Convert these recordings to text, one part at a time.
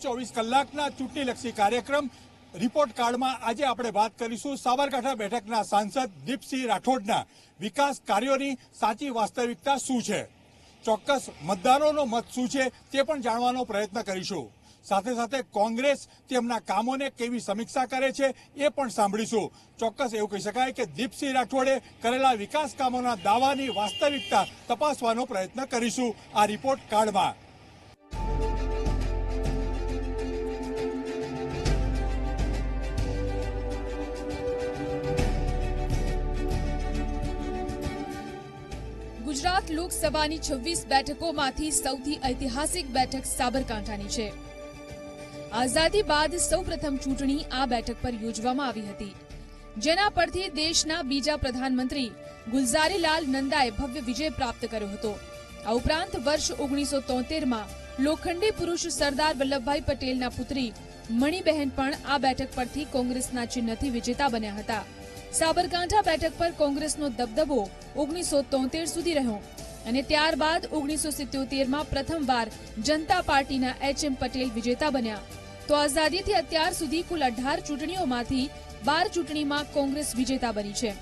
ચોવીસ કલાકના ચૂંટણીલક્ષી કાર્યક્રમ. રિપોર્ટ કાર્ડમાં આજે આપણે વાત કરીશું સાબરકાંઠા બેઠકના સાંસદ દીપસિંહ રાઠોડના. વિકાસ કાર્યોની સાચી વાસ્તવિકતા શું છે? ચોક્કસ મતદારોનો મત શું છે તે પણ જાણવાનો પ્રયત્ન કરીશું. સાથે સાથે કોંગ્રેસ તેમના કામોને કેવી સમીક્ષા કરે છે એ પણ સાંભળીશું. ચોક્કસ એવું કહી શકાય કે દીપસિંહ રાઠોડે કરેલા વિકાસ કામોના દાવાની વાસ્તવિકતા તપાસવાનો પ્રયત્ન કરીશું આ રિપોર્ટ કાર્ડમાં. લોકસભાની છવ્વીસ બેઠકોમાંથી સૌથી ઐતિહાસિક બેઠક સાબરકાંઠાની છે. આઝાદી બાદ સૌપ્રથમ ચૂંટણી આ બેઠક પર યોજવામાં આવી હતી. જેના પરથી દેશના બીજા પ્રધાનમંત્રી ગુલઝારીલાલ નંદાએ ભવ્ય વિજય પ્રાપ્ત કર્યો હતો. આ ઉપરાંત વર્ષ ઓગણીસો તોતેરમાં લોખંડી પુરુષ સરદાર વલ્લભભાઈ પટેલના પુત્રી મણિબહેન પણ આ બેઠક પરથી કોંગ્રેસના ચિહ્નથી વિજેતા બન્યા હતા. સાબરકાંઠા બેઠક પર કોંગ્રેસનો દબદબો ઓગણીસો તોતેર સુધી રહ્યો અને ત્યારબાદ ઓગણીસો સિત્યોતેરમાં પ્રથમવાર જનતા પાર્ટીના એચ એમ પટેલ વિજેતા બન્યા. તો આઝાદીથી અત્યાર સુધી કુલ અઢાર ચૂંટણીઓમાંથી બાર ચૂંટણીમાં કોંગ્રેસ વિજેતા બની છે.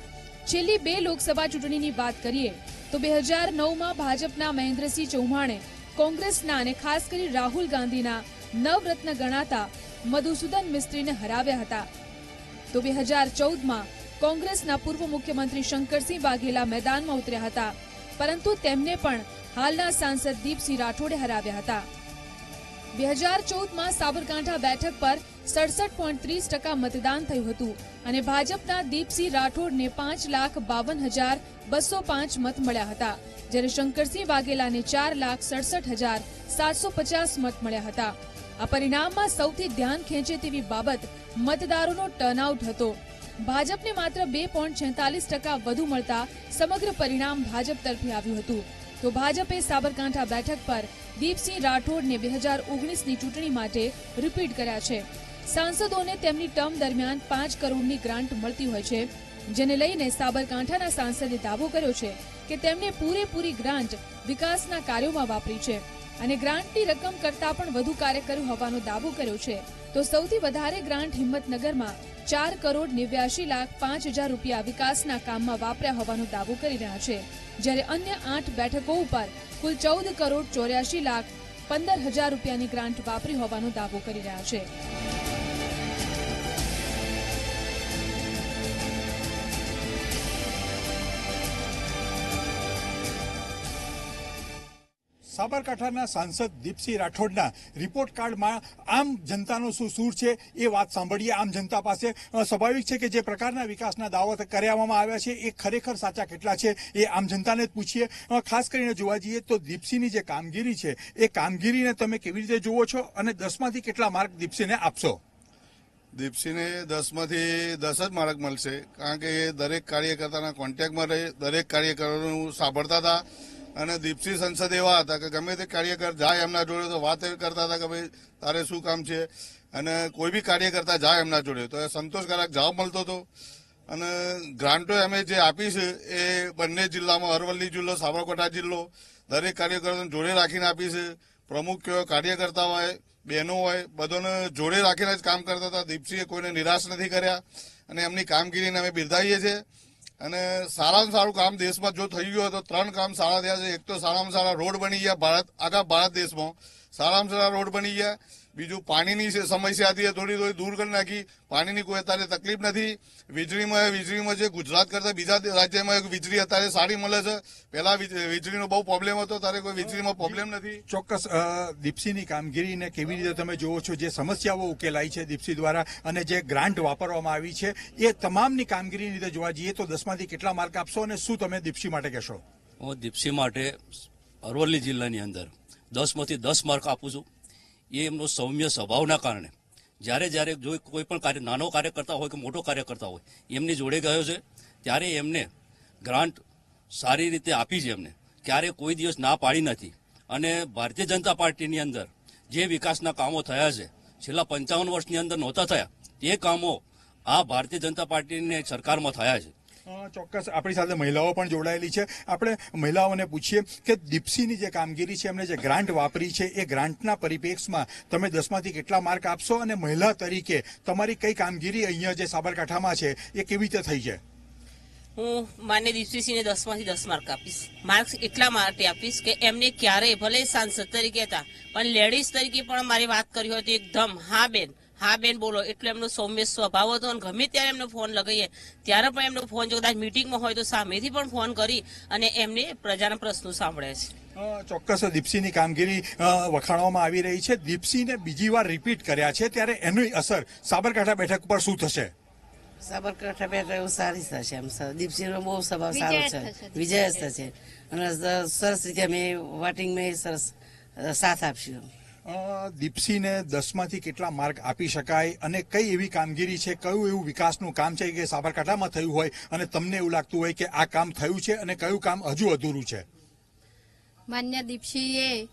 છેલ્લી બે લોકસભા ચૂંટણીની વાત કરીએ, તો બે હજાર નવમાં ભાજપના મહેન્દ્રસિંહ ચૌહાણે કોંગ્રેસના અને ખાસ કરી રાહુલ ગાંધીના નવરત્ન ગણાતા મધુસૂદન મિસ્ત્રીને હરાવ્યા હતા. તો બે હજાર ચૌદમાં કોંગ્રેસના પૂર્વ મુખ્યમંત્રી શંકરસિંહ વાઘેલા મેદાનમાં ઉતર્યા હતા. પરંતુ તેમને પણ હાલના સાંસદ દીપસિંહ રાઠોડે હરાવ્યા હતા. બે હજાર ચૌદમાં સાબરકાંઠા બેઠક પર સડસઠ પોઈન્ટ ત્રીસ ટકા મતદાન થયું હતું અને ભાજપના દીપસિંહ રાઠોડને પાંચ લાખ બાવન હજાર બસો પાંચ મત મળ્યા હતા, જ્યારે શંકરસિંહ વાઘેલાને ચાર લાખ સડસઠ હજાર સાતસો પચાસ મત મળ્યા હતા. આ પરિણામમાં સૌથી ધ્યાન ખેંચે તેવી બાબત મતદારોનો ટર્નઆઉટ હતો. ભાજપને માત્ર બે પોઈન્ટ છેતાલીસ ટકા વધુ મળતા સમગ્ર પરિણામ ભાજપ તરફે આવ્યું હતું. તો ભાજપે સાબરકાંઠા બેઠક પર દીપસિંહ રાઠોડને બે હજાર ઓગણીસની ચૂંટણી માટે રિપીટ કર્યા છે. સાંસદોને તેમની ટર્મ દરમિયાન પાંચ કરોડની ગ્રાન્ટ મળતી હોય છે, જેને લઈને સાબરકાંઠાના સાંસદે દાવો કર્યો છે કે તેમણે પૂરેપૂરી ગ્રાન્ટ વિકાસના કાર્યોમાં વાપરી છે અને ગ્રાન્ટની રકમ કરતાં પણ વધુ કાર્ય કર્યું હોવાનો દાવો કર્યો છે. તો સૌથી વધારે ગ્રાન્ટ હિંમતનગરમાં ચાર કરોડ નેવ્યાશી લાખ પાંચ હજાર રૂપિયા વિકાસના કામમાં વાપર્યા હોવાનો દાવો કરી રહ્યા છે, જ્યારે અન્ય આઠ બેઠકો ઉપર કુલ ચૌદ કરોડ ચોર્યાશી લાખ પંદર હજાર રૂપિયાની ગ્રાન્ટ વાપરી હોવાનો દાવો કરી રહ્યા છે. સાબરકાંઠાના સાંસદ દીપસિંહ રાઠોડના રિપોર્ટ કાર્ડમાં આમ જનતાનો શું સૂર છે એ વાત સાંભળીએ. આમ જનતા પાસે સ્વાભાવિક છે કે જે પ્રકારના વિકાસના દાવો કરવામાં આવ્યા છે એ ખરેખર સાચા કેટલા છે એ આમ જનતાને જ પૂછીએ. ખાસ કરીને જોવા જઈએ તો દીપસિંહની જે કામગીરી છે એ કામગીરીને તમે કેવી રીતે જુઓ છો અને દસમાંથી કેટલા માર્ક દીપસિંહને આપશો? દીપસિંહને દસમાંથી દસ જ માર્ક મળશે. કારણ કે એ દરેક કાર્યકર્તાના કોન્ટેક્ટમાં રહે. દરેક કાર્યકરોનું સાંભળતા હતા. અને દીપસિંહ સંસદ એવા હતા કે ગમે તે કાર્યકર જાય એમના જોડે તો વાત કરતા હતા કે ભાઈ, તારે શું કામ છે? અને કોઈ બી કાર્યકર્તા જાય એમના જોડે. તો એ સંતોષકારક જવાબ મળતો હતો. અને ગ્રાન્ટો અમે જે આપી છે, એ બંને જિલ્લામાં અરવલ્લી જિલ્લો, સાબરકાંઠા જિલ્લો, દરેક કાર્યકરોને જોડે રાખીને આપી છે. પ્રમુખ કયો, કાર્યકર્તા હોય, બહેનો હોય, બધાને જોડે રાખીને જ કામ કરતા હતા. દીપસિંહે કોઈને નિરાશ નથી કર્યા. અને એમની કામગીરીને અમે બિરદાવીએ છીએ. અને સારામાં સારું કામ દેશમાં જો થઈ ગયું તો ત્રણ કામ સારા થયા છે. એક તો સારામાં સારા રોડ બની ગયા ભારત, આખા ભારત દેશમાં. સારામાં સારા રોડ બની ગયા. બીજું પાણીની સમસ્યા હતી એ થોડી થોડી દૂર કરી નાખી. પાણીની કોઈ અત્યારે તકલીફ નથી. વીજળીમાં વીજળીમાં જે ગુજરાત કરતા બીજા રાજ્યમાં વીજળી અત્યારે સારી મળે છે. પહેલા વીજળીનો બહુ પ્રોબ્લેમ હતો ત્યારે કોઈ વીજળીમાં પ્રોબ્લેમ નથી. ચોક્કસ દીપસીની કામગીરીને કેવી રીતે તમે જુઓ છો જે સમસ્યાઓ ઉકેલાઈ છે દીપસી દ્વારા અને જે ગ્રાન્ટ વાપરવામાં આવી છે એ તમામની કામગીરીની રીતે જોવા જઈએ તો દસમાંથી કેટલા માર્ક આપશો અને શું તમે દીપસી માટે કહેશો? હું દીપસી માટે અરવલ્લી જિલ્લાની અંદર દસમાંથી દસ માર્ક આપું છું. એ એમનો સૌમ્ય સ્વભાવના કારણે. જ્યારે જ્યારે જો કોઈ પણ કાર્ય, નાનો કાર્યકર્તા હોય કે મોટો કાર્યકર્તા હોય, એમની જોડે ગયો છે, ત્યારે એમને ગ્રાન્ટ સારી રીતે આપી છે એમને. ક્યારે કોઈ દિવસ ના પાડી નથી. અને ભારતીય જનતા પાર્ટીની અંદર જે વિકાસના કામો થયા છે, છેલ્લા પંચાવન વર્ષની અંદર નહોતા થયા, તે કામો આ ભારતીય જનતા પાર્ટીની સરકારમાં થયા છે. ચોક્કસ. આપણી સાથે મહિલાઓ પણ જોડાયેલી છે. આપણે મહિલાઓને પૂછીએ કે દીપસીની જે કામગીરી છે એમને જે ગ્રાન્ટ વાપરી છે, એ ગ્રાન્ટના પરિપ્રેક્ષમાં તમે દસમાંથી કેટલા માર્ક આપશો અને મહિલા તરીકે તમારી કઈ કામગીરી અહીંયા જે સાબરકાંઠામાં છે, એ કેવી રીતે થઈ છે? હું માન્ય દીપ્તિસિંહને દસમાંથી દસ માર્ક આપીશ. માર્ક્સ એટલા માટે આપીશ કે એમને ક્યારેય ભલે સાંસદ તરીકે હતા, પણ લેડીઝ તરીકે પણ મારી વાત કરી હોય તો એકદમ, હા બેન હા બેન બોલો. એટલે એમનો સૌમ્ય સ્વભાવ હતો અને ગમે ત્યારે એમનો ફોન લગાવીએ ત્યારે પણ એમનો ફોન જો કદાચ મિટિંગમાં હોય તો સામેથી પણ ફોન કરી અને એમને પ્રજાના પ્રશ્નો સાંભળે છે. ચોક્કસ દીપસિંહની કામગીરી વખાણવામાં આવી રહી છે. દીપસિંહને બીજી વાર રિપીટ કર્યા છે ત્યારે એની અસર સાબરકાંઠા બેઠક પર શું થશે? સાબરકાંઠા બેઠક એવું સારી થશે એમ. દીપસિંહનો બહુ સ્વભાવ સારો છે. વિજય જ થશે. અને સરસ રીતે અમે વોટિંગમાં સરસ સાથ આપશું દીપ્સીને દસમાંથી કેટલા માર્ક આપી શકાય અને કઈ એવી કામગીરી છે, કયું એવું વિકાસનું કામ છે કે સાબરકાંઠામાં થયું હોય અને તમને એવું લાગતું હોય કે આ કામ થયું છે અને કયું કામ હજુ અધૂરું છે? માન્ય દીપસીએ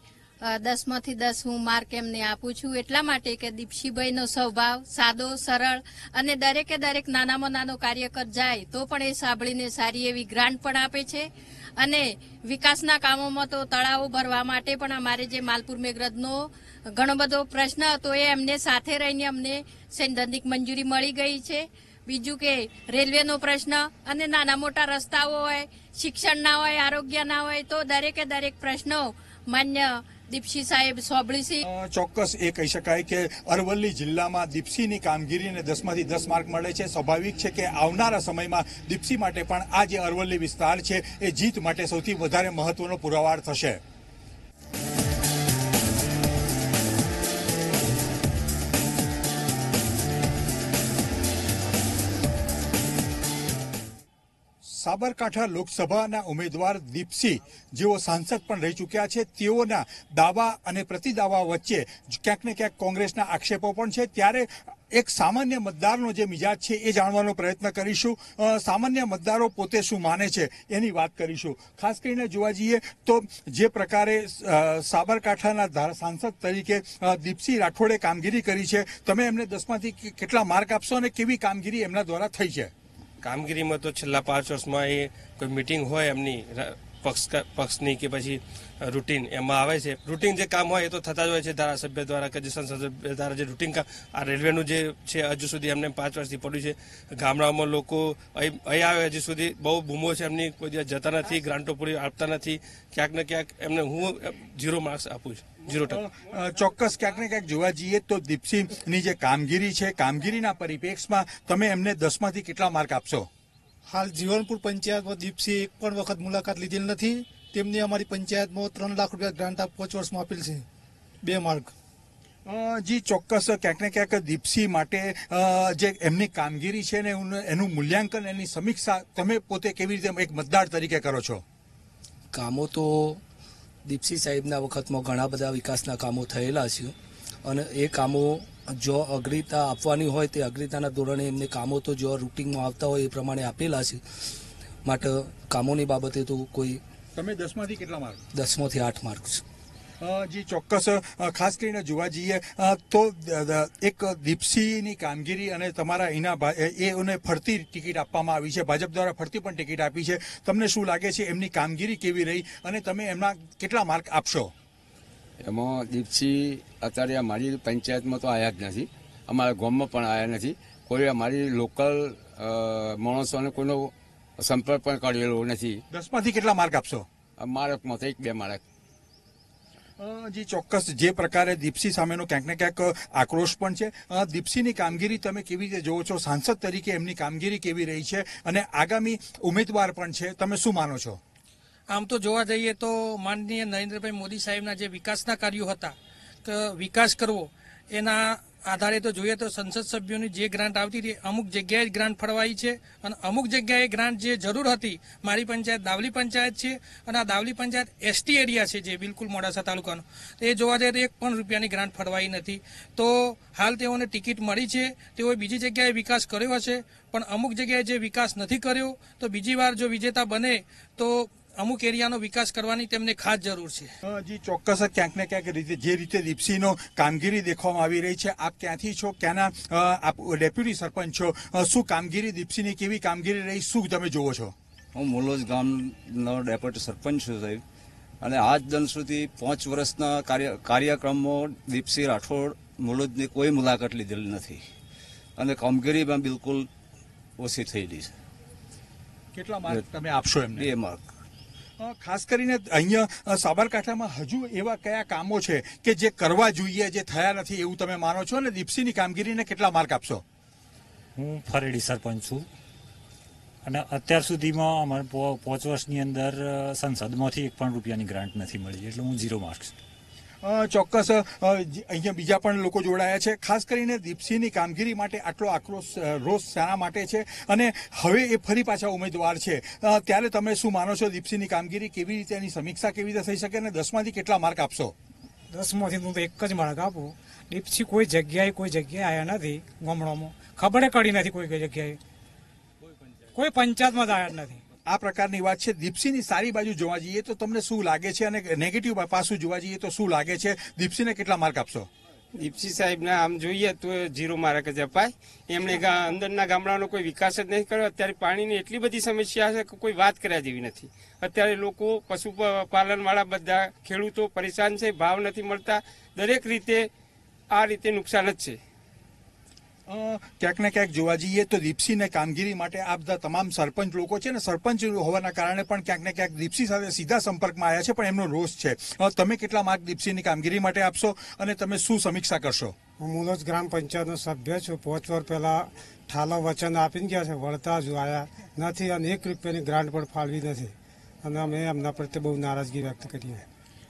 દસમાંથી દસ હું માર્ક એમને આપું છું. એટલા માટે કે દીપસીભાઈનો સ્વભાવ સાદો, સરળ અને દરેકે દરેક નાનામાં નાનો કાર્યકર જાય તો પણ એ સાંભળીને સારી એવી ગ્રાન્ટ પણ આપે છે. અને વિકાસના કામોમાં તો તળાવો ભરવા માટે પણ અમારે જે માલપુર મેઘરજનો ઘણો બધો પ્રશ્ન હતો, એ એમને સાથે રહીને અમને સૈદ્ધાંતિક મંજૂરી મળી ગઈ છે. બીજું કે રેલવેનો પ્રશ્ન અને નાના મોટા રસ્તાઓ હોય શિક્ષણના હોય આરોગ્યના હોય, તો દરેકે દરેક પ્રશ્નો માન્ય દીપસી સાહેબ સોંભળી ચોક્કસ એ કહી શકાય કે અરવલ્લી જિલ્લામાં દીપસીની કામગીરીને દસમાંથી દસ માર્ક મળે છે. સ્વાભાવિક છે કે આવનારા સમયમાં દીપસી માટે પણ આ જે અરવલ્લી વિસ્તાર છે, એ જીત માટે સૌથી વધારે મહત્વનો પુરાવાર થશે. સાબરકાંઠા લોકસભાના ઉમેદવાર દીપસિંહ, જેઓ સાંસદ પણ રહી ચૂક્યા છે, તેઓના દાવા અને પ્રતિદાવા વચ્ચે ક્યાંક ને ક્યાંક કોંગ્રેસના આક્ષેપો પણ છે. ત્યારે એક સામાન્ય મતદારનો જે મિજાજ છે, એ જાણવાનો પ્રયત્ન કરીશું. સામાન્ય મતદારો પોતે શું માને છે, એની વાત કરીશું. ખાસ કરીને જોવા જઈએ તો જે પ્રકારે સાબરકાંઠાના સાંસદ તરીકે દીપસિંહ રાઠોડે કામગીરી કરી છે. તમે એમને દસમાંથી કેટલા માર્ક આપશો અને કેવી કામગીરી એમના દ્વારા થઈ છે? કામગીરીમાં તો છેલ્લા પાંચ વર્ષમાં એ કોઈ મિટિંગ હોય એમની પક્ષ પક્ષની કે પછી રૂટીન એમાં આવે છે. રૂટીન જે કામ હોય એ તો થતા જ હોય છે. ધારાસભ્ય દ્વારા કે જે સંસદ દ્વારા જે રૂટીન કામ, આ રેલવેનું જે છે હજુ સુધી એમને પાંચ વર્ષથી પડ્યું છે. ગામડાઓમાં લોકો અહીં આવે હજુ સુધી બહુ બૂમો છે. એમની કોઈ જતા નથી, ગ્રાન્ટો પૂરી આપતા નથી. ક્યાંક ને ક્યાંક એમને હું ઝીરો માર્ક્સ આપું છું. અ, ચોક્કસ ક્યાંક ને ક્યાંક જોવા જઈએ તો દીપસિંહની જે કામગીરી છે કામગીરીના પરિપ્રેક્ષમાં તમે એમને દસમાંથી કેટલા માર્ક આપશો? હાલ જીવનપુર પંચાયતમાં દીપસિંહ એક પણ વખત મુલાકાત લીધેલ નથી. તેમની અમારી પંચાયતમાં ત્રણ લાખ રૂપિયા ગ્રાન્ટ આપ પાંચ વર્ષમાં આપેલ છે. બે માર્ક. જી ચોક્કસ ક્યાંક ને ક્યાંક દીપસિંહ માટે જે એમની કામગીરી છે ને એનું- એનું મૂલ્યાંકન એની સમીક્ષા તમે પોતે કેવી રીતે એક મતદાર તરીકે કરો છો? કામો તો દીપસિંહ સાહેબના વખતમાં ઘણા બધા વિકાસના કામો થયેલા છે. અને એ કામો જો અગ્રતા આપવાની હોય તે અગ્રતાના ધોરણે એમને કામો તો જો રૂટિનમાં આવતા હોય એ પ્રમાણે આપેલા છે. માટે કામોની બાબતે તો કોઈ તમે દસમાંથી કેટલા માર્ક? દસમાંથી આઠ માર્ક છે. જી ચોક્કસ ખાસ કરીને જોવા જઈએ તો એક દીપસિંહની કામગીરી અને તમારા એના એને ફરતી ટિકિટ આપવામાં આવી છે. ભાજપ દ્વારા ફરતી પણ ટિકિટ આપી છે. તમને શું લાગે છે એમની કામગીરી કેવી રહી અને તમે એમના કેટલા માર્ક આપશો? એમાં દીપસિંહ અત્યારે અમારી પંચાયતમાં તો આવ્યા જ નથી. અમારા ગામમાં પણ આવ્યા નથી. કોઈ અમારી લોકલ માણસોને કોઈનો સંપર્ક પણ કરેલો નથી. દસમાંથી કેટલા માર્ક આપશો? મારકમાં તો એક બે મારક. જી, ચોક્કસ. જે પ્રકારે દીપસી સામેનો ક્યાંક ને ક્યાંક આક્રોશ પણ છે. દીપસીની કામગીરી તમે કેવી રીતે જોવો છો? સાંસદ તરીકે એમની કામગીરી કેવી રહી છે? અને આગામી ઉમેદવાર પણ છે. તમે શું માનો છો? આમ તો જોવા જઈએ તો માનનીય નરેન્દ્રભાઈ મોદી સાહેબના જે વિકાસના કાર્યો હતા, કે, વિકાસ કરવો, એના આધારે તો જોઈએ તો સંસદ સભ્યોની જે ગ્રાન્ટ આવતી હતી, અમુક જગ્યાએ ગ્રાન્ટ ફળવાઈ છે અને અમુક જગ્યાએ ગ્રાન્ટ જે જરૂર હતી, મારી પંચાયત દાવલી પંચાયત છે અને આ દાવલી પંચાયત એસટી એરિયા છે જે બિલકુલ મોડાસા તાલુકાનો. એ જોવા જઈએ તો એક પણ રૂપિયાની ગ્રાન્ટ ફળવાઈ નથી. તો હાલ તેઓને ટિકિટ મળી છે, તેઓએ બીજી જગ્યાએ વિકાસ કર્યો હશે, પણ અમુક જગ્યાએ જે વિકાસ નથી કર્યો, તો બીજી વાર જો વિજેતા બને, તો અમુક એરિયાનો વિકાસ કરવાની તેમને ખાસ જરૂર છે. હજી ચોક્કસ ક્યાંક ને ક્યાંક રીતે જે રીતે દીપસીનો કામગીરી દેખવામાં આવી રહી છે આપ ક્યાંથી છો ક્યાંના આપ ડેપ્યુટી સરપંચ છો શું કામગીરી દીપસીની કેવી કામગીરી રહી શું તમે જોવો છો? હું મુલોજ ગામનો ડેપ્યુટી સરપંચ છું સાહેબ. અને આજ દિન સુધી પાંચ વર્ષના કાર્ય કાર્યક્રમમાં દીપસિંહ રાઠોડ મુલોજની કોઈ મુલાકાત લીધેલી નથી. અને કામગીરીમાં બિલકુલ ઓછી થયેલી છે. કેટલા માર્ક તમે આપશો એમને? બે માર્ક. ખાસ કરીને અહીંયા સાબરકાંઠામાં હજુ એવા કયા કામો છે કે જે કરવા જોઈએ, જે થયા નથી એવું તમે માનો છો? અને દીપસીની કામગીરીને કેટલા માર્ક આપશો? હું ફરેડી સરપંચ છું. અને અત્યાર સુધીમાં અમારે પાંચ વર્ષની અંદર સંસદમાંથી એક પણ રૂપિયાની ગ્રાન્ટ નથી મળી, એટલે હું ઝીરો માર્ક્સ. ચોક્કસ અહીંયા બીજા પણ લોકો જોડાયા છે. ખાસ કરીને દીપસિંહની કામગીરી માટે આટલો આક્રોશ રોષ શાના માટે છે. અને હવે એ ફરી પાછા ઉમેદવાર છે. ત્યારે તમે શું માનો છો દીપસિંહની કામગીરી? કેવી રીતે એની સમીક્ષા કેવી રીતે થઈ શકે? અને દસમાંથી કેટલા માર્ક આપશો? દસમાંથી હું તો એક જ માર્ક આપું. દીપસિંહ કોઈ જગ્યાએ કોઈ જગ્યાએ આવ્યા નથી ગામડામાં. ખબરે કડી નથી કઈ જગ્યાએ. કોઈ પંચાયતમાં જ આવ્યા નથી. આ પ્રકારની વાત છે. દીપસીની સારી બાજુ જોવા જઈએ તો તમને શું લાગે છે અને નેગેટિવ પાસું જોવા જઈએ તો શું લાગે છે? દીપસીને કેટલા માર્ક આપશો? દીપસી સાહેબના આમ જોઈએ તો જીરો માર્ક જ અપાય. એમણે અંદરના ગામડાનો કોઈ વિકાસ જ નહીં કર્યો. અત્યારે પાણીની એટલી બધી સમસ્યા છે કે કોઈ વાત કર્યા જેવી નથી. અત્યારે લોકો પશુપાલનવાળા બધા ખેડૂતો પરેશાન છે ભાવ નથી મળતા. દરેક રીતે આ રીતે નુકસાન જ છે. ક્યાંક ને ક્યાંક જોવા જઈએ તો દીપસીને કામગીરી માટે આ બધા તમામ સરપંચ લોકો છે ને સરપંચ હોવાના કારણે પણ ક્યાંક ને ક્યાંક દીપસી સાથે સીધા સંપર્કમાં આવ્યા છે, પણ એમનો રોષ છે. તમે કેટલા માર્ક દીપસીની કામગીરી માટે આપશો અને તમે શું સમીક્ષા કરશો? હું મુલોજ ગ્રામ પંચાયતનો સભ્ય છું. પાંચ વર્ષ પહેલાં ઠાલા વચન આપીને ગયા છે. વળતા જ આવ્યા નથી અને એક રૂપિયાની ગ્રાન્ટ પણ ફાળવી નથી. અને અમે એમના પ્રત્યે બહુ નારાજગી વ્યક્ત કરીએ.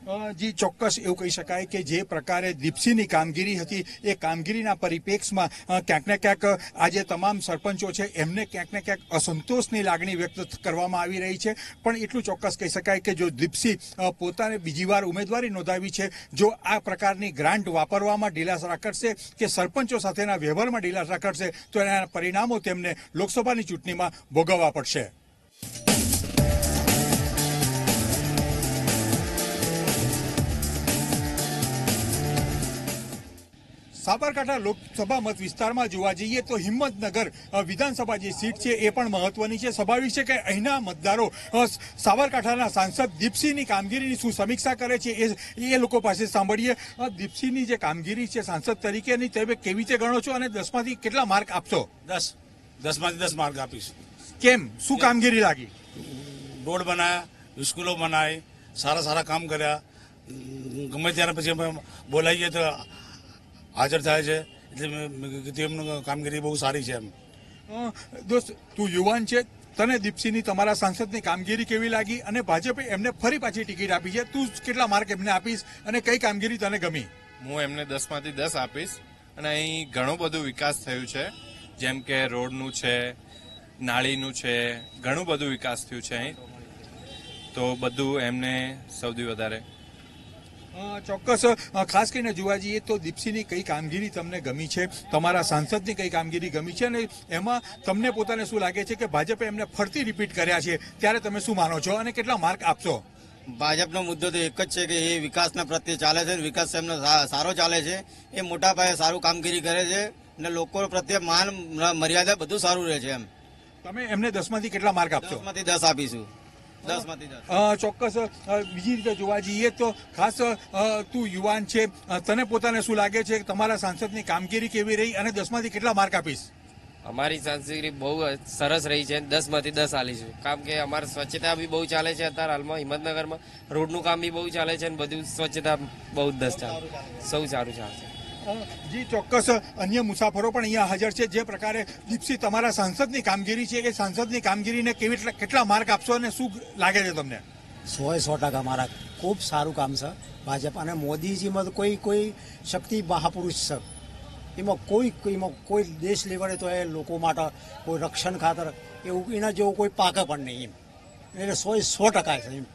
જી, ચોક્કસ એવું કહી શકાય કે જે પ્રકારે દીપસીની કામગીરી હતી, એ કામગીરીના પરિપ્રેક્ષમાં ક્યાંક ને ક્યાંક આજે તમામ સરપંચો છે, એમને ક્યાંક ને ક્યાંક અસંતોષની લાગણી વ્યક્ત કરવામાં આવી રહી છે. પણ એટલું ચોક્કસ કહી શકાય કે જો દીપસી પોતાને બીજી વાર ઉમેદવારી નોંધાવી છે, જો આ પ્રકારની ગ્રાન્ટ વાપરવામાં ઢીલાસરા કરશે કે સરપંચો સાથેના વ્યવહારમાં ઢીલાસરા કરશે, તો એના પરિણામો તેમને લોકસભાની ચૂંટણીમાં ભોગવવા પડશે. સાબરકાંઠા લોકસભા મત વિસ્તારમાં જોવા જઈએ તો હિંમતનગર વિધાનસભા જે સીટ છે એ પણ મહત્વની છે. સ્વાભાવિક છે કે અહીંના મતદારો સાબરકાંઠાના સાંસદ દીપસિંહની કામગીરીની શું સમીક્ષા કરે છે એ એ લોકો પાસે સાંભળીએ. દીપસિંહની જે કામગીરી છે સાંસદ તરીકેની તમે કેવી રીતે ગણો છો અને દસમાંથી કેટલા માર્ક આપશો? દસ. દસમાંથી દસ માર્ક આપીશ. કેમ? શું કામગીરી લાગી? રોડ બનાવ્યા સ્કૂલો બનાવી સારા સારા કામ કર્યા. ગમે ત્યારે પછી અમે બોલાવીએ તો હાજર થાય છે. એટલે એમનું કામગીરી બહુ સારી છે એમ. દોસ્ત તું યુવાન છે. તને દીપસિંહની તમારા સાંસદની કામગીરી કેવી લાગી? અને ભાજપે એમને ફરી પાછી ટિકિટ આપી છે. તું કેટલા માર્ક એમને આપીશ? અને કઈ કામગીરી તને ગમી? હું એમને દસમાંથી દસ આપીશ. અને અહીં ઘણું બધું વિકાસ થયું છે. જેમ કે રોડનું છે નાળીનું છે ઘણું બધું વિકાસ થયું છે અહીં. તો બધું એમને સૌથી વધારે ચોક્કસ. ખાસ કરીને જોવા જઈએ તો દીપસીની કઈ કામગીરી તમને ગમી છે? તમારા સાંસદની કઈ કામગીરી ગમી છે? અને એમાં તમને પોતાને શું લાગે છે કે ભાજપે એમને ફરતી રિપીટ કર્યા છે? ત્યારે તમે શું માનો છો અને કેટલા માર્ક આપશો? ભાજપનો મુદ્દો તો એક જ છે કે એ વિકાસના પ્રત્યે ચાલે છે વિકાસ એમનો સારો ચાલે છે. એ મોટા પાયે સારું કામગીરી કરે છે અને લોકો પ્રત્યે માન મર્યાદા બધું સારું રહે છે એમ. તમે એમને દસમાંથી કેટલા માર્ક આપશો? દસમાંથી દસ આપીશું. ચોક્કસ બીજી રીતે જોવા જઈએ તો ખાસ તું યુવાન છે તને પોતાને શું લાગે છે કે તમારા સાંસદની કામગીરી કેવી રહી અને દસમાંથી કેટલા માર્ક આપીશ? અમારી સાંસ્કૃતિક બહુ સરસ રહી છે દસમાંથી દસ આલીશું કારણ કે અમારે સ્વચ્છતા બી બહુ ચાલે છે અત્યારે હાલમાં હિંમતનગરમાં. રોડનું કામ બી બહુ ચાલે છે અને બધું સ્વચ્છતા બહુ જ દસ ચાલે. સૌ સારું ચાલશે અ, જી, ચોક્કસ. અન્ય મુસાફરો પણ અહીંયા હાજર છે. જે પ્રકારે દીપસી તમારા સાંસદની કામગીરી છે એ સાંસદની કામગીરીને કેવી કેટલા માર્ક આપશો અને શું લાગે છે તમને? સો સો ટકા મારા. ખૂબ સારું કામ છે ભાજપ અને મોદીજીમાં કોઈ કોઈ શક્તિ મહાપુરુષ છે. એમાં કોઈ એમાં કોઈ દેશ લેવડે તો એ લોકો માટે કોઈ રક્ષણ ખાતર એવું, એના જેવું કોઈ પાકે પણ નહીં એમ. એટલે સો સો ટકા છે એમ.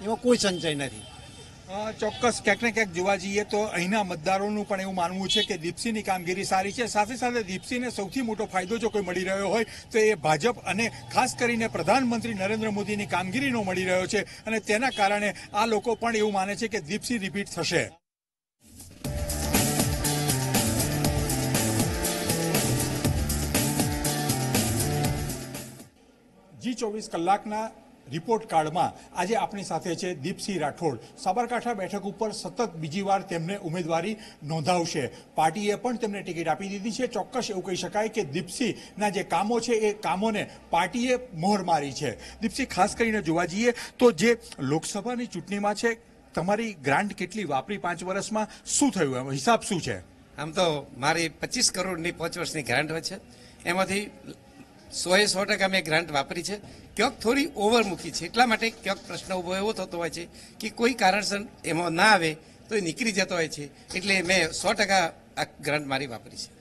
એમાં કોઈ સંચય નથી. ચોક્કસ ક્યાંક ને ક્યાંક જોવા જઈએ તો અહીંના મતદારોનું પણ એવું માનવું છે કે દીપસિંહની કામગીરી સારી છે. સાથે સાથે દીપસિંહને સૌથી મોટો ફાયદો જો કોઈ મળી રહ્યો હોય, તો એ ભાજપ અને ખાસ કરીને પ્રધાનમંત્રી નરેન્દ્ર મોદીની કામગીરીનો મળી રહ્યો છે અને તેના કારણે આ લોકો પણ એવું માને છે કે દીપસિંહ રિપીટ થશે. જી ચોવીસ કલાકના રિપોર્ટ કાર્ડમાં આજે આપણી સાથે છે દીપસિંહ રાઠોડ. સાબરકાંઠા બેઠક ઉપર સતત બીજી વાર તેમને ઉમેદવારી નોંધાવશે. પાર્ટીએ પણ તેમને ટિકિટ આપી દીધી છે. ચોક્કસ એવું કહી શકાય કે દીપસિંહના જે કામો છે એ કામોને પાર્ટીએ મોહર મારી છે. દીપસિંહ, ખાસ કરીને જોવા જઈએ તો જે લોકસભાની ચૂંટણીમાં છે, તમારી ગ્રાન્ટ કેટલી વાપરી પાંચ વર્ષમાં? શું થયું? એમ હિસાબ શું છે? આમ તો મારી પચીસ કરોડની પાંચ વર્ષની ગ્રાન્ટ હોય છે. એમાંથી સોએ સો ટકા મેં ગ્રાન્ટ વાપરી છે. ક્યાંક થોડી ઓવર મૂકી છે. એટલા માટે ક્યાંક પ્રશ્ન ઊભો એવો થતો હોય છે કે કોઈ કારણસર એમાં ના આવે તો એ નીકળી જતો હોય છે. એટલે મેં સો ટકા આ ગ્રાન્ટ મારી વાપરી છે.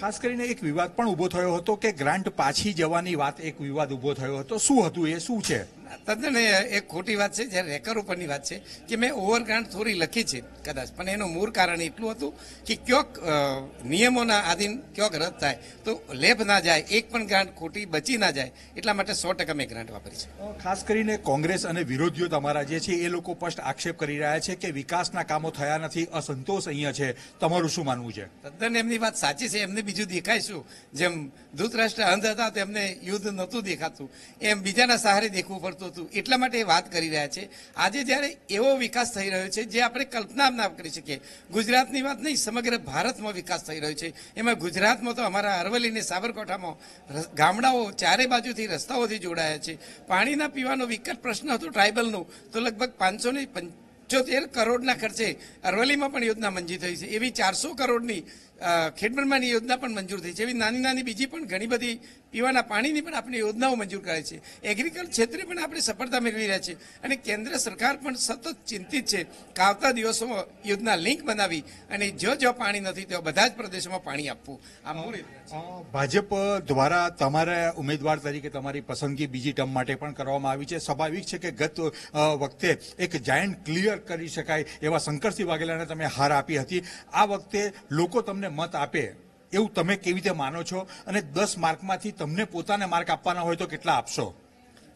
ખાસ કરીને એક વિવાદ પણ ઊભો થયો હતો કે ગ્રાન્ટ પાછી જવાની વાત એક વિવાદ ઊભો થયો હતો. શું હતું એ? શું છે? તદ્દન એક ખોટી વાત છે જ્યારે રેકર ઉપરની વાત છે કે મેં ઓવરગ્રાન્ટ થોડી લખી છે કદાચ. પણ એનું મૂળ કારણ એટલું હતું કે ક્યોક નિયમોના આધીન ક્યોક રદ થાય તો લેબ ના જાય એક પણ ગ્રાન્ટ ખોટી બચી ના જાય એટલા માટે સો ટકા મેં ગ્રાન્ટ વાપરી છે. ખાસ કરીને કોંગ્રેસ અને વિરોધીઓ તમારા જે છે એ લોકો સ્પષ્ટ આક્ષેપ કરી રહ્યા છે કે વિકાસના કામો થયા નથી અસંતોષ અહીંયા છે. તમારું શું માનવું છે? તદ્દન એમની વાત સાચી છે એમને બીજું દેખાય શું? જેમ ધૂતરાષ્ટ્ર અંધ હતા તેમને યુદ્ધ નહોતું દેખાતું. એમ બીજાના સહારે દેખવું પડતું હતું એટલા માટે એ વાત કરી રહ્યા છે. આજે જ્યારે એવો વિકાસ થઈ રહ્યો છે, જે આપણે કલ્પના ના કરી શકીએ. ગુજરાતની વાત નહીં, સમગ્ર ભારતમાં વિકાસ થઈ રહ્યો છે. એમાં ગુજરાતમાં તો અમારા અરવલ્લી અને સાબરકાંઠામાં ગામડાઓ ચારે બાજુથી રસ્તાઓથી જોડાયા છે. પાણીના પીવાનો વિકટ પ્રશ્ન હતો ટ્રાઇબલનો. તો લગભગ પાંચસો ને પંચોતેર કરોડના ખર્ચે અરવલ્લીમાં પણ યોજના મંજૂર થઈ છે. એવી ચારસો કરોડની અ, યોજના પણ મંજૂર થઈ છે. એવી નાની નાની બીજી પણ ઘણી બધી પીવાના પાણીની પણ આપણે યોજનાઓ મંજૂર કરે છે. એગ્રીકલ્ચર ક્ષેત્રે પણ આપણે સફળતા મેળવી રહ્યા છે અને કેન્દ્ર સરકાર પણ સતત ચિંતિત છે આવતા દિવસોમાં યોજના લિંક બનાવી અને જો જો પાણી નથી તો બધા જ પ્રદેશોમાં પાણી આપવું. આ ભાજપ દ્વારા તમારા ઉમેદવાર તરીકે તમારી પસંદગી બીજી ટર્મ માટે પણ કરવામાં આવી છે. સ્વાભાવિક છે કે ગત વખતે એક જાયન્ટ ક્લિયર કરી શકાય એવા શંકરસિંહ વાઘેલાને તમે હાર આપી હતી. આ વખતે લોકો તમને મત આપે, એવું તમે કેવી રીતે માનો છો? અને દસ માર્કમાંથી તમને પોતાને માર્ક આપવાના હોય તો કેટલા આપશો?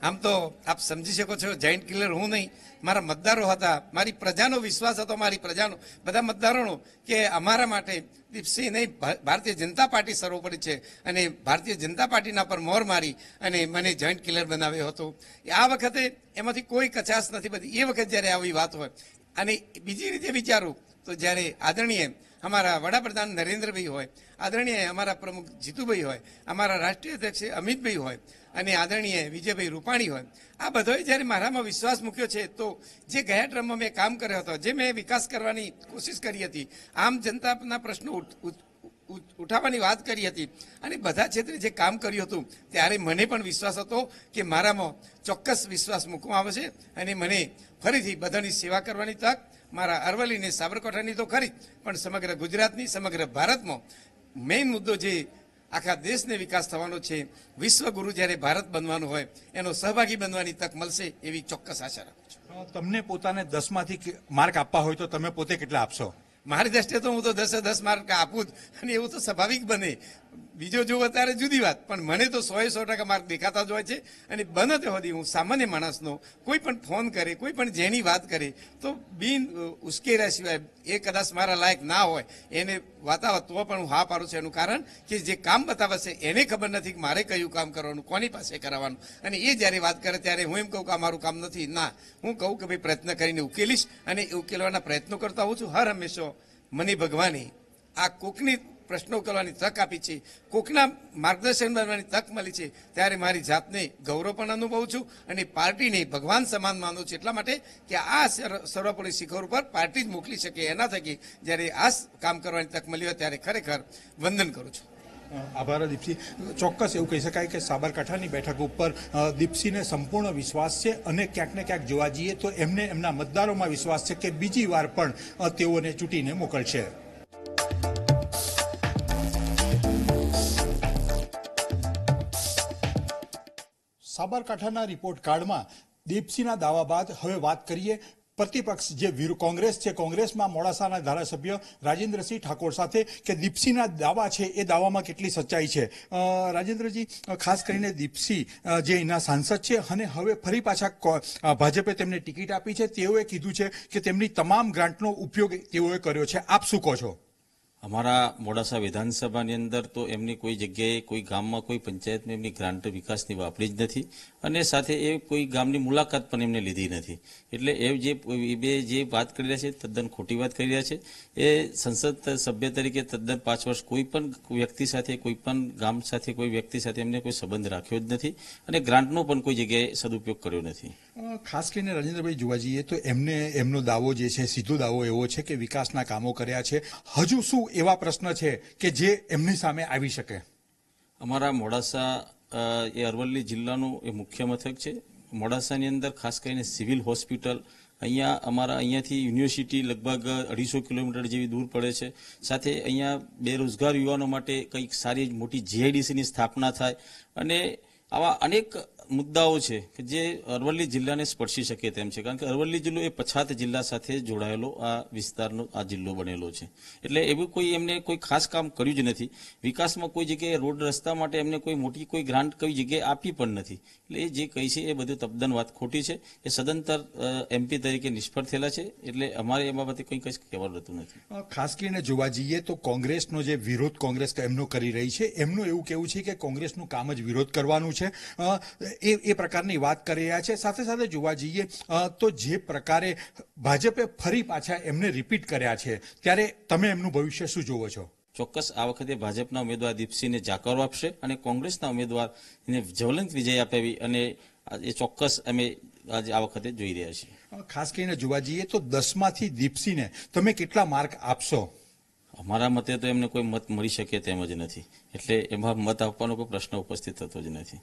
આમ તો આપ સમજી શકો છો જોઈન્ટ કિલર હું નહીં. મારા મતદારો હતા. મારી પ્રજાનો વિશ્વાસ હતો, મારી પ્રજાનો. બધા મતદારોનો કે અમારા માટે દીપસિંહ નહીં ભારતીય જનતા પાર્ટી સર્વોપરી છે. અને ભારતીય જનતા પાર્ટીના પર મોર મારી અને મને જોઈન્ટ કિલર બનાવ્યો હતો. આ વખતે એમાંથી કોઈ કચાશ નથી બધી. એ વખત જ્યારે આવી વાત હોય. અને બીજી રીતે વિચારું તો જ્યારે આદરણીય અમારા વડાપ્રધાન નરેન્દ્રભાઈ હોય, આદરણીય અમારા પ્રમુખ જીતુભાઈ હોય, અમારા રાષ્ટ્રીય અધ્યક્ષ અમિતભાઈ હોય અને આદરણીય વિજયભાઈ રૂપાણી હોય, આ બધોએ જ્યારે મારામાં વિશ્વાસ મૂક્યો છે, તો જે ગયા ટ્રમમાં મેં કામ કર્યો હતો, જે મેં વિકાસ કરવાની કોશિશ કરી હતી, આમ જનતાના પ્રશ્નો ઉઠ- ઉઠ- ઉઠ- ઉઠાવવાની વાત કરી હતી અને બધા ક્ષેત્રે જે કામ કર્યું હતું, ત્યારે મને પણ વિશ્વાસ હતો કે મારામાં ચોક્કસ વિશ્વાસ મૂકવામાં આવશે અને મને ફરીથી બધાની સેવા કરવાની તક મારા અરવલ્લીની સાબરકાંઠાની તો ખરી, પણ સમગ્ર ગુજરાતની, સમગ્ર ભારતમાં મેઇન મુદ્દો જે આખા દેશને વિકાસ થવાનો છે, વિશ્વગુરુ જ્યારે ભારત બનવાનું હોય, એનો સહભાગી બનવાની તક મળશે એવી ચોક્કસ આશા રાખું છું. તમને પોતાને દસમાંથી માર્ક આપવા હોય તો તમે પોતે કેટલા આપશો? મારી દ્રષ્ટિએ તો હું તો દસે દસ માર્ક આપું જ. અને એવું તો સ્વાભાવિક બને. બીજો જો અત્યારે જુદી વાત. પણ મને તો સો સો ટકા માર્ક દેખાતા જ હોય છે. અને બને તે સુધી હું સામાન્ય માણસનો કોઈ પણ ફોન કરે, કોઈ પણ જેની વાત કરે, તો બિન ઉશ્કેર્યા સિવાય એ કદાચ મારા લાયક ના હોય, એને વાતાવત તો પણ હું હા પાડું છું. એનું કારણ કે જે કામ બતાવે છે, એને ખબર નથી કે મારે કયું કામ કરવાનું, કોની પાસે કરાવવાનું અને એ જ્યારે વાત કરે ત્યારે હું એમ કહું કે આ મારું કામ નથી. ના, હું કહું કે ભાઈ પ્રયત્ન કરીને ઉકેલીશ અને ઉકેલવાના પ્રયત્નો કરતા હોઉં છું. હર હંમેશા મને ભગવાને આ કોકની પ્રશ્નો કરવાની તક આપી છે, કોકના માર્ગદર્શન બનવાની તક મળી છે, ત્યારે મારી જાતને ગૌરવ પણ અનુભવું છું અને પાર્ટીને ભગવાન સમાન માનું છું. એટલા માટે કે આ સર્વ- સર્વોપરી શિખર ઉપર પાર્ટી જ મોકલી શકે એના થકી જ્યારે આ કામ કરવાની તક મળી હોય ત્યારે ખરેખર વંદન કરું છું. આભાર દીપસિંહ ચોક્કસ એવું કહી શકાય કે સાબરકાંઠાની બેઠક ઉપર દીપસિંહને સંપૂર્ણ વિશ્વાસ છે અને ક્યાંક ને ક્યાંક જોવા જઈએ તો એમને એમના મતદારોમાં વિશ્વાસ છે કે બીજી વાર પણ તેઓને ચૂંટીને મોકલશે. સાબરકાંઠાના રિપોર્ટ કાર્ડમાં દીપસિંહના દાવા બાદ હવે વાત કરીએ પ્રતિપક્ષ જે કોંગ્રેસ છે, કોંગ્રેસમાં મોડાસાના ધારાસભ્ય રાજેન્દ્રસિંહ ઠાકોર સાથે કે દીપસીના દાવા છે, એ દાવામાં કેટલી સચ્ચાઈ છે? રાજેન્દ્રજી, ખાસ કરીને દીપસી જે એના સાંસદ છે, અને હવે ફરી પાછા ભાજપે તેમને ટિકિટ આપી છે. તેઓએ કીધું છે કે તેમની તમામ ગ્રાન્ટનો ઉપયોગ તેઓએ કર્યો છે. આપ શું કહો છો? અમારા મોડાસા વિધાનસભાની અંદર તો એમની કોઈ જગ્યાએ, કોઈ ગામમાં, કોઈ પંચાયતને એમની ગ્રાન્ટ વિકાસની વાપરી જ નથી અને સાથે એ કોઈ ગામની મુલાકાત પણ એમને લીધી નથી. એટલે એ જે બે જે વાત કરી રહ્યા છે, તદ્દન ખોટી વાત કરી રહ્યા છે. એ સંસદ સભ્ય તરીકે તદ્દન પાંચ વર્ષ કોઈ પણ વ્યક્તિ સાથે, કોઈ પણ ગામ સાથે, કોઈ વ્યક્તિ સાથે એમને કોઈ સંબંધ રાખ્યો જ નથી અને ગ્રાન્ટનો પણ કોઈ જગ્યાએ સદુપયોગ કર્યો નથી. ખાસ કરીને રાજેન્દ્રભાઈ જોવા જઈએ તો એમને, એમનો દાવો જે છે, સીધો દાવો એવો છે કે વિકાસના કામો કર્યા છે. હજુ શું એવા પ્રશ્ન છે કે જે એમની સામે આવી શકે? અમારા મોડાસા એ અરવલ્લી જિલ્લાનું એ મુખ્ય મથક છે. મોડાસાની અંદર ખાસ કરીને સિવિલ હોસ્પિટલ. અહીંયા અમારા, અહીંયાથી યુનિવર્સિટી લગભગ અઢીસો કિલોમીટર જેવી દૂર પડે છે. સાથે અહીંયા બેરોજગાર યુવાનો માટે કંઈક સારી મોટી જીઆઈડીસીની સ્થાપના થાય. અને આવા અનેક મુદ્દાઓ છે કે જે અરવલ્લી જિલ્લાને સ્પર્શી શકે તેમ છે. કારણ કે અરવલ્લી જિલ્લો એ પછાત જિલ્લા સાથે જોડાયેલો આ વિસ્તારનો, આ જિલ્લો બનેલો છે. એટલે એવું કોઈ એમને કોઈ ખાસ કામ કર્યું જ નથી. વિકાસમાં કોઈ જગ્યાએ રોડ રસ્તા માટે એમને કોઈ મોટી કોઈ ગ્રાન્ટ કઈ જગ્યાએ આપી પણ નથી. એટલે એ જે કહી છે એ બધું તદ્દન વાત ખોટી છે. એ સદંતર એમપી તરીકે નિષ્ફળ થયેલા છે. એટલે અમારે એ બાબતે કંઈ કઈ કહેવાનું રહેતું નથી. ખાસ કરીને જોવા જઈએ તો કોંગ્રેસનો જે વિરોધ કોંગ્રેસ એમનો કરી રહી છે, એમનું એવું કેવું છે કે કોંગ્રેસનું કામ જ વિરોધ કરવાનું છે. એ એ પ્રકારની વાત કરી રહ્યા છે. સાથે સાથે જોવા જઈએ તો જે પ્રકારે ભાજપે ફરી પાછા એમને રિપીટ કર્યા છે. ત્યારે તમે એમનું ભવિષ્ય શું જોવો છો? ચોક્કસ આ વખતે ભાજપના ઉમેદવાર દીપસિંહને જાકરો આપશે અને કોંગ્રેસના ઉમેદવારને જ્વલંત વિજય અપાવી અને એ ચોક્કસ અમે આજે આ વખતે જોઈ રહ્યા છીએ. ખાસ કરીને જોવા જઈએ તો દસમાંથી દીપસીને તમે કેટલા માર્ક આપશો? અમારા મતે તો એમને કોઈ મત મળી શકે તેમ જ નથી. એટલે એમાં મત આપવાનો કોઈ પ્રશ્ન ઉપસ્થિત થતો જ નથી.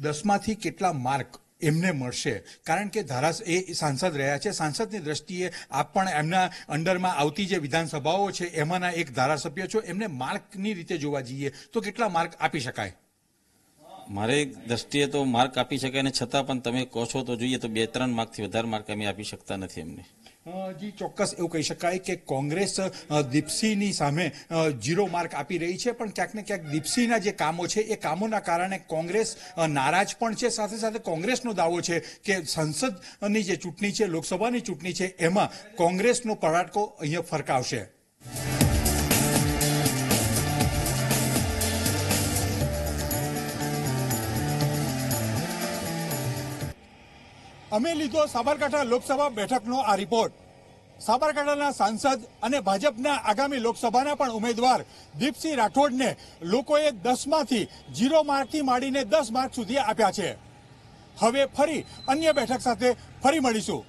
દસમાંથી કેટલા માર્ક એમને મળશે? કારણ કે ધારાસ એ સાંસદ રહ્યા છે. સાંસદની દ્રષ્ટિએ આપ પણ એમના અંડરમાં આવતી જે વિધાનસભાઓ છે એમાંના એક ધારાસભ્ય છો. એમને માર્કની રીતે જોવા જઈએ તો કેટલા માર્ક આપી શકાય? મારે દ્રષ્ટિએ તો માર્ક આપી શકાય ને છતાં પણ તમે કહો છો તો જોઈએ તો બે ત્રણ માર્કથી વધારે માર્ક અમે આપી શકતા નથી એમને. જી, ચોક્કસ એવું કહી શકાય કે કોંગ્રેસ દીપસીની સામે જીરો માર્ક આપી રહી છે, પણ ક્યાંક ને ક્યાંક દીપસિંહના જે કામો છે, એ કામોના કારણે કોંગ્રેસ નારાજ પણ છે, સાથે સાથે કોંગ્રેસનો દાવો છે કે સંસદની જે ચૂંટણી છે, લોકસભાની ચૂંટણી છે, એમાં કોંગ્રેસનો પરાટકો અહીંયા ફરકાવશે. અમે લીધો સાબરકાંઠા લોકસભા બેઠકનો આ રિપોર્ટ સાબરકાંઠાના સાંસદ અને ભાજપના આગામી લોકસભાના પણ ઉમેદવાર દીપસિંહ રાઠોડને લોકોએ દસમાંથી જીરો માર્કથી માંડીને દસ માર્ક સુધી આપ્યા છે. હવે ફરી અન્ય બેઠક સાથે ફરી મળીશું.